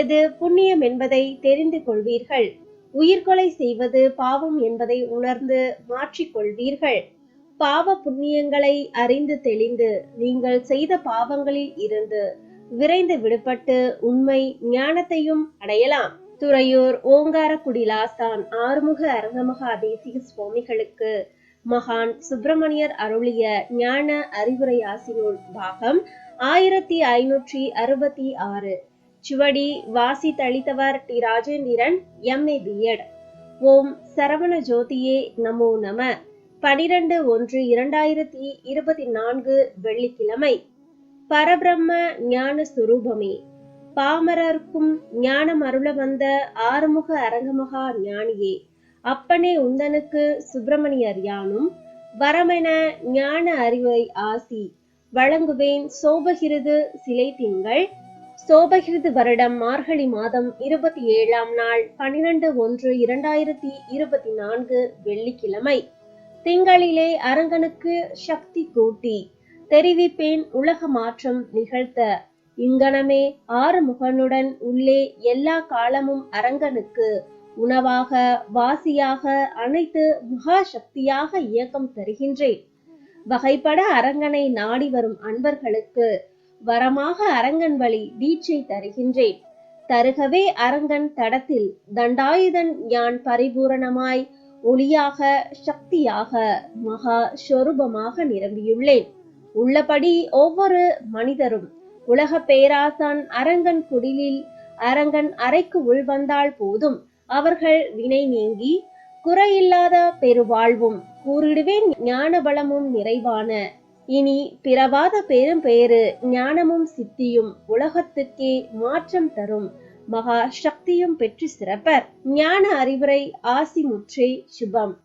எது புண்ணியம் என்பதை தெரிந்து கொள்வீர்கள். உயிர்கொலை செய்வது பாவம் என்பதை உணர்ந்து மாற்றிக்கொள்வீர்கள் பாவ புண்ணியங்களை அறிந்து தெளிந்து நீங்கள் செய்த பாவங்களில் இருந்து விரைந்து விடுபட்டு உண்மை ஞானத்தையும் அடையலாம். துறையூர் ஓங்கார குடிலாசான் ஆறுமுக அரங்கமகா தேசிக சுவாமிகளுக்கு மகான் சுப்பிரமணியர் அருளிய ஞான அறிவுரை ஆசினூல் பாகம் ஆயிரத்தி ஐநூற்றி அறுபத்தி ஆறு. சுவடி வாசி தளித்தவர் டி. ராஜேந்திரன் எம்ஏ பிஎட் ஓம் சரவண ஜோதியே நமோ நம. பனிரெண்டு ஒன்று இரண்டாயிரத்தி இருபத்தி நான்கு வெள்ளிக்கிழமை. பரபிரம்ம ஞான சுரூபமே. பாமரர்க்கும் ஞானம் அருள வந்த ஆறுமுக அரங்கமகா ஞானியே. அப்பனே உந்தனுக்கு சுப்பிரமணியர் யானும் வரமென ஞான அறிவை ஆசி. வழங்குவேன் சோபகிருது சிலை திங்கள். சோபகிருது வருடம் மார்கழி மாதம் இருபத்தி ஏழாம் நாள் பனிரெண்டு ஒன்று இரண்டாயிரத்தி இருபத்தி நான்கு வெள்ளிக்கிழமை. திங்களிலே அரங்கனுக்கு சக்தி கூட்டி தெரிவிப்பேன் உலக மாற்றம் நிகழ்த்த. இங்கனமே ஆறு முகனுடன் உள்ளே எல்லா காலமும் அரங்கனுக்கு உணவாக வாசியாக அனைத்து மகா சக்தியாக இயக்கம் தருகின்றேன். வகைப்பட அரங்கனை நாடி வரும் அன்பர்களுக்கு வரமாக அரங்கன் வழி தீட்சை தருகின்றேன். தருகவே அரங்கன் தடத்தில் தண்டாயுதன் யான் பரிபூரணமாய் ஒளியாக சக்தியாக மகா சொரூபமாக நிரம்பியுள்ளேன். உள்ளபடி ஒவ்வொரு மனிதரும் உலக பேராசான் அரங்கன் குடிலில் அரங்கன் அறைக்கு உள்வந்தால் போதும். அவர்கள் வினை நீங்கி குறையில்லாத பெருவாழ்வும் கூறிடுவேன் ஞான பலமும் நிறைவான இனி பிறவாத பெரும் பெயரு ஞானமும் சித்தியும் உலகத்துக்கே மாற்றம் தரும். மகா சக்தியும் பெற்று சிறப்பர். ஞான அறிவுரை ஆசி முற்றே சுபம்.